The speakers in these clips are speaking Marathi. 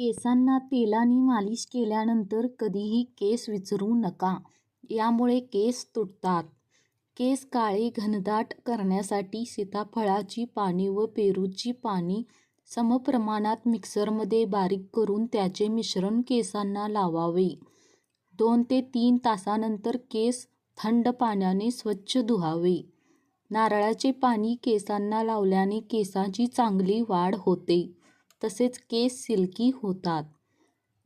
केसांना तेलाने मालिश केल्यानंतर कधीही केस विचरू नका. यामुळे केस तुटतात. केस काळे घनदाट करण्यासाठी सीताफळाची पाने व पेरूची पाने समप्रमाणात मिक्सरमध्ये बारीक करून त्याचे मिश्रण केसांना लावावे. दोन ते तीन तासानंतर केस थंड पाण्याने स्वच्छ धुवावे. नारळाचे पाणी केसांना लावल्याने केसांची चांगली वाढ होते तसेच केस सिल्की होतात.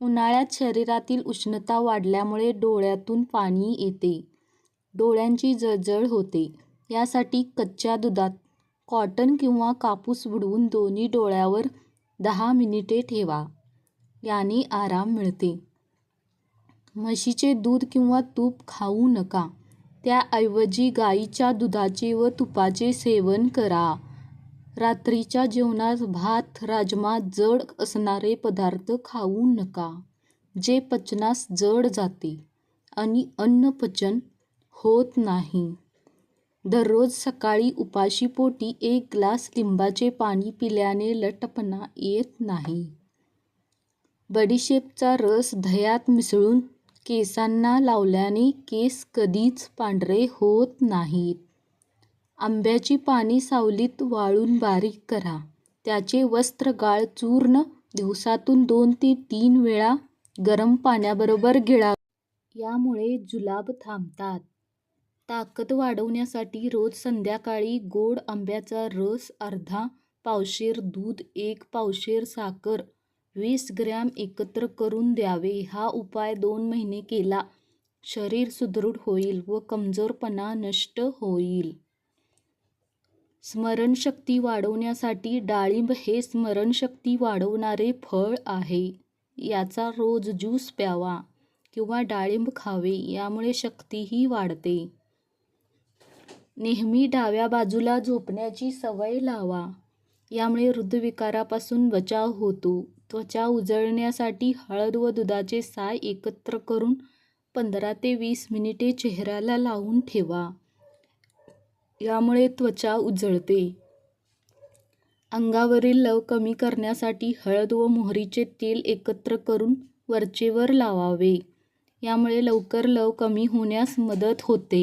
उन्हाळ्यात शरीरातील उष्णता वाढल्यामुळे डोळ्यातून पाणी येते, डोळ्यांची जळजळ होते. यासाठी कच्च्या दुधात कॉटन किंवा कापूस बुडवून दोन्ही डोळ्यावर दहा मिनिटे ठेवा. याने आराम मिळते. म्हशीचे दूध किंवा तूप खाऊ नका. त्याऐवजी गाईच्या दुधाचे व तुपाचे सेवन करा. रात्रीच्या जेवणात भात, राजमा जड असणारे पदार्थ खाऊ नका, जे पचनास जड जाते आणि अन्न पचन होत नाही. दररोज सकाळी उपाशीपोटी एक ग्लास लिंबाचे पाणी पिल्याने लटपणा येत नाही. बडीशेपचा रस दह्यात मिसळून केसांना लावल्याने केस कधीच पांढरे होत नाहीत. आंब्याची पाने सावलीत वाळून बारीक करा. त्याचे वस्त्रगाळ चूर्ण दिवसातून दोन ते तीन वेळा गरम पाण्याबरोबर गिळा यामुळे जुलाब थांबतात. ताकद वाढवण्यासाठी रोज संध्याकाळी गोड आंब्याचा रस अर्धा पावशेर दूध एक पावशेर साखर वीस ग्रॅम एकत्र करून द्यावे. हा उपाय दोन महिने केला. शरीर सुदृढ होईल व कमजोरपणा नष्ट होईल. स्मरणशक्ती वाढवण्यासाठी डाळिंब हे स्मरणशक्ती वाढवणारे फळ आहे. याचा रोज ज्यूस प्यावा किंवा डाळिंब खावे यामुळे शक्तीही वाढते. नेहमी डाव्या बाजूला झोपण्याची सवय लावा. यामुळे हृदयविकारापासून बचाव होतो. त्वचा उजळण्यासाठी हळद व दुधाचे साय एकत्र करून पंधरा ते वीस मिनिटे चेहऱ्याला लावून ठेवा. यामुळे त्वचा उजळते. अंगावरील लव कमी करण्यासाठी हळद व मोहरीचे तेल एकत्र करून वरचेवर लावावे. यामुळे लवकर लव कमी होण्यास मदत होते.